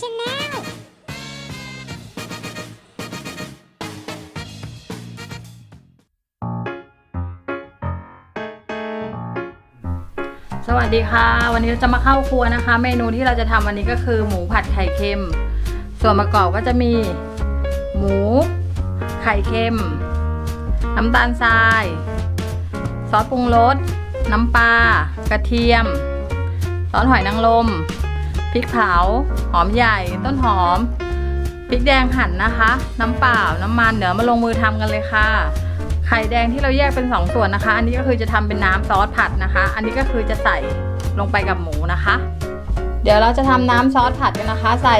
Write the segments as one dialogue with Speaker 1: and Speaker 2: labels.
Speaker 1: ชาแนล
Speaker 2: สวัสดีค่ะ วันนี้เราจะมาเข้าครัวนะคะ เมนูที่เราจะทำวันนี้ก็คือหมูผัดไข่เค็ม ส่วนประกอบก็จะมี หมู ไข่เค็ม น้ำตาลทราย ซอสปรุงรส น้ำปลากระเทียม ซอสหอยนางรม พริกเผา หอมใหญ่ ต้นหอม พริกแดงหั่นนะคะ น้ำเปล่า น้ำมัน เดี๋ยวมาลงมือทำกันเลยค่ะ ไข่แดงที่เราแยกเป็น 2 ส่วนนะคะ อันนี้ก็คือจะทำเป็นน้ำซอสผัดนะคะ อันนี้ก็คือจะใส่ลงไปกับหมูนะคะ เดี๋ยวเราจะทำน้ำซอสผัดกันนะคะ ใส่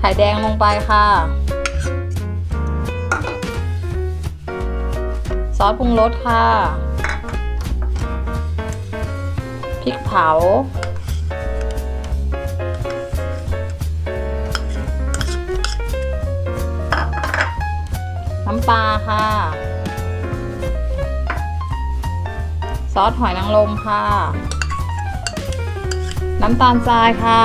Speaker 2: ไข่แดงลงไปค่ะ ซอสปรุงรสค่ะ พริกเผา น้ำปลาค่ะ ซอสหอยนางรมค่ะ น้ำตาลทรายค่ะ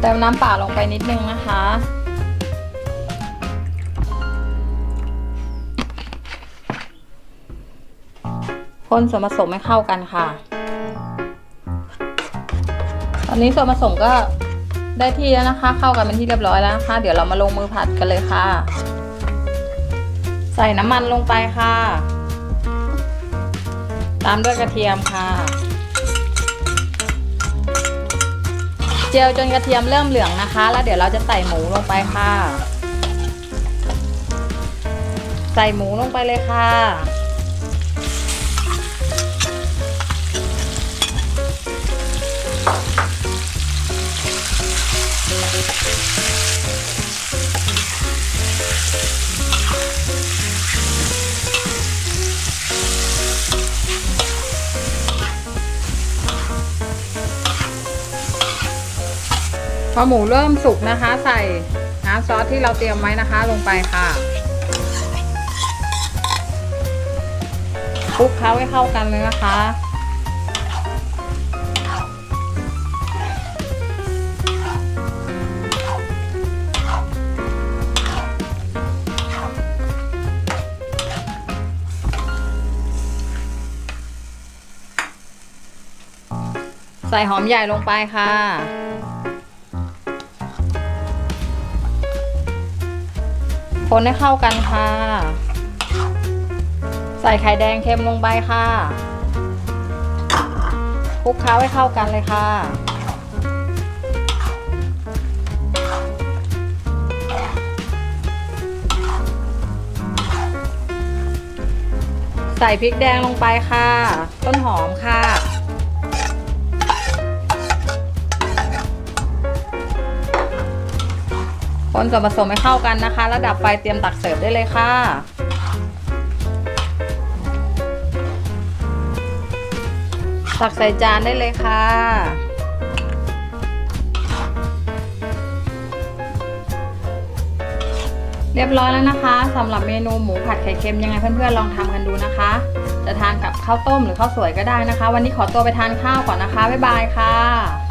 Speaker 2: เติมน้ำเปล่าลงไปนิดนึงนะคะ คนส่วนผสมให้เข้ากันค่ะ ตอนนี้ส่วนผสมก็ ได้ที่แล้วนะคะ เข้ากันเป็นที่เรียบร้อยแล้วนะคะ เดี๋ยวเรามาลงมือผัดกันเลยค่ะ ใส่น้ำมันลงไปค่ะ ตามด้วยกระเทียมค่ะ เจียวจนกระเทียมเริ่มเหลืองนะคะ แล้วเดี๋ยวเราจะใส่หมูลงไปค่ะ ใส่หมูลงไปเลยค่ะ พอหมูเริ่มสุกนะคะ ใส่น้ำซอสที่เราเตรียมไว้นะคะลงไปค่ะคลุกเคล้าให้เข้ากันเลยนะคะ ส่หอมใหญ่ลงไปค่ะ คนให้เข้ากันค่ะ ใส่ไข่แดงเค็มลงไปค่ะคลุกเคล้าให้เข้ากันเลยค่ะ ใส่พริกแดงลงไปค่ะ ต้นหอมค่ะ คนส่วนผสมให้เข้ากันนะคะ ระดับไฟเตรียมตักเสิร์ฟได้เลยค่ะตักใส่จานได้เลยค่ะ เรียบร้อยแล้วนะคะสำหรับเมนูหมูผัดไข่เค็มยังไงเพื่อนๆลองทำกันดูนะคะ จะทานกับข้าวต้มหรือข้าวสวยก็ได้นะคะ วันนี้ขอตัวไปทานข้าวก่อนนะคะ บ๊ายบายค่ะ